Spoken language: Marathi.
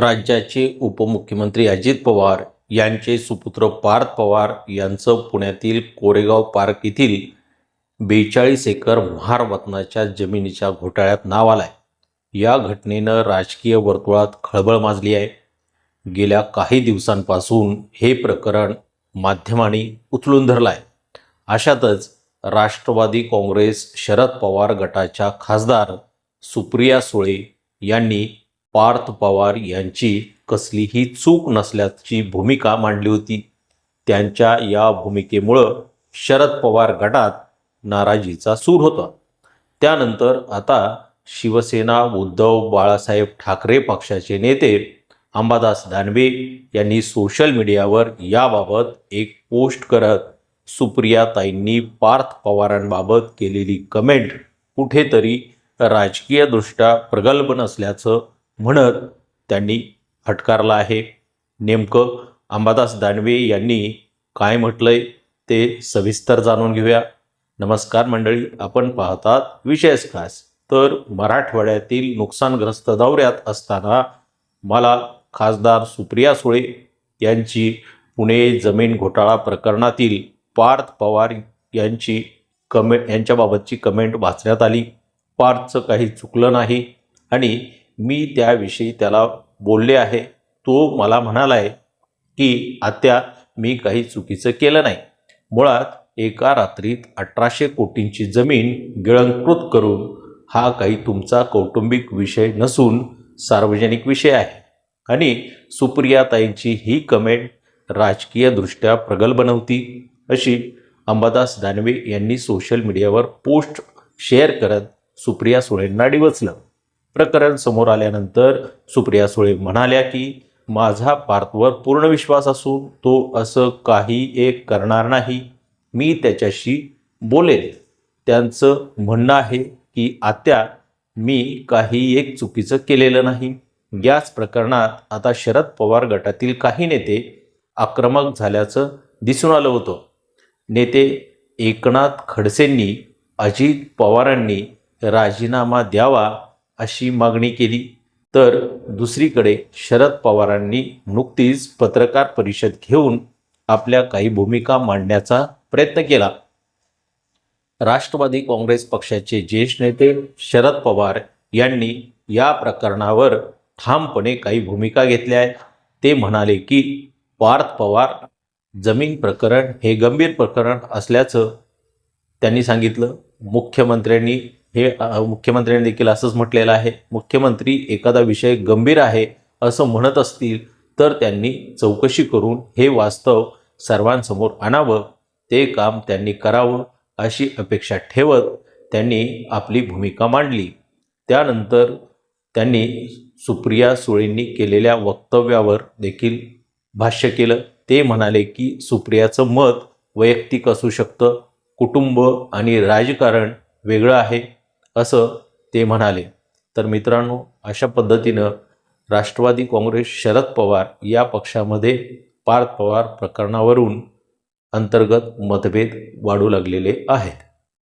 राज्याचे उपमुख्यमंत्री अजित पवार यांचे सुपुत्र पार्थ पवार यांचं पुण्यातील कोरेगाव पार्क येथील बेचाळीस एकर महार वतनाच्या जमिनीच्या घोटाळ्यात नाव आलाय. या घटनेनं राजकीय वर्तुळात खळबळ माजली आहे. गेल्या काही दिवसांपासून हे प्रकरण माध्यमांनी उचलून धरलं आहे अशातच राष्ट्रवादी काँग्रेस शरद पवार गटाच्या खासदार सुप्रिया सुळे यांनी पार्थ पवार यांची कसलीही चूक नसल्याची भूमिका मांडली होती. त्यांच्या या भूमिकेमुळं शरद पवार गटात नाराजीचा सूर होता. त्यानंतर आता शिवसेना उद्धव बाळासाहेब ठाकरे पक्षाचे नेते अंबादास दानवे यांनी सोशल मीडियावर याबाबत एक पोस्ट करत सुप्रियाताईंनी पार्थ पवारांबाबत केलेली कमेंट कुठेतरी राजकीयदृष्ट्या प्रगल्भ नसल्याचं म्हणत त्यांनी फटकारला आहे. नेमकं अंबादास दानवे यांनी काय म्हटलंय ते सविस्तर जाणून घेऊया. नमस्कार मंडळी आपण पाहतात विशेष खास. तर मराठवाड्यातील नुकसानग्रस्त दौऱ्यात असताना मला खासदार सुप्रिया सुळे यांची पुणे जमीन घोटाळा प्रकरणातील पार्थ पवार यांची कमे यांच्याबाबतची कमेंट वाचण्यात आली. पार्थचं काही चुकलं नाही आणि मी त्याविषयी त्याला बोलले आहे. तो मला म्हणाला आहे की आत्या मी काही चुकीचं केलं नाही. मुळात एका रात्रीत अठराशे कोटींची जमीन गिळंकृत करून हा काही तुमचा कौटुंबिक विषय नसून सार्वजनिक विषय आहे. आणि सुप्रियाताईंची ही कमेंट राजकीयदृष्ट्या प्रगल्भ नव्हती. अशी अंबादास दानवे यांनी सोशल मीडियावर पोस्ट शेअर करत सुप्रिया सुळेंना डिवचलं. प्रकरण समोर आल्यानंतर सुप्रिया सुळे म्हणाल्या की माझा पार्थवर पूर्ण विश्वास असून तो असं काही एक करणार नाही. मी त्याच्याशी बोलेल त्यांचं म्हणणं आहे की आत्या मी काही एक चुकीचं केलेलं नाही. याच प्रकरणात आता शरद पवार गटातील काही नेते आक्रमक झाल्याचं दिसून आलं होतं. नेते एकनाथ खडसेंनी अजित पवारांनी राजीनामा द्यावा अशी मागणी केली. तर दुसरीकडे शरद पवारांनी नुकतीच पत्रकार परिषद घेऊन आपल्या काही भूमिका मांडण्याचा प्रयत्न केला. राष्ट्रवादी काँग्रेस पक्षाचे ज्येष्ठ नेते शरद पवार यांनी या प्रकरणावर ठामपणे काही भूमिका घेतल्या आहेत. ते म्हणाले की पार्थ पवार जमीन प्रकरण हे गंभीर प्रकरण असल्याचं त्यांनी सांगितलं. मुख्यमंत्र्यांनी हे मुख्यमंत्र्यांनी देखील असंच म्हटलेलं आहे. मुख्यमंत्री एखादा विषय गंभीर आहे असं म्हणत असतील तर त्यांनी चौकशी करून हे वास्तव सर्वांसमोर आणावं. ते काम त्यांनी करावं अशी अपेक्षा ठेवत त्यांनी आपली भूमिका मांडली. त्यानंतर त्यांनी सुप्रिया सुळेंनी केलेल्या वक्तव्यावर देखील भाष्य केलं. ते म्हणाले की सुप्रियाचं मत वैयक्तिक असू शकतं. कुटुंब आणि राजकारण वेगळं आहे. असं ते म्हणाले. तर मित्रांनो अशा पद्धतीनं राष्ट्रवादी काँग्रेस शरद पवार या पक्षामध्ये पार्थ पवार प्रकरणावरून अंतर्गत मतभेद वाढू लागलेले आहेत.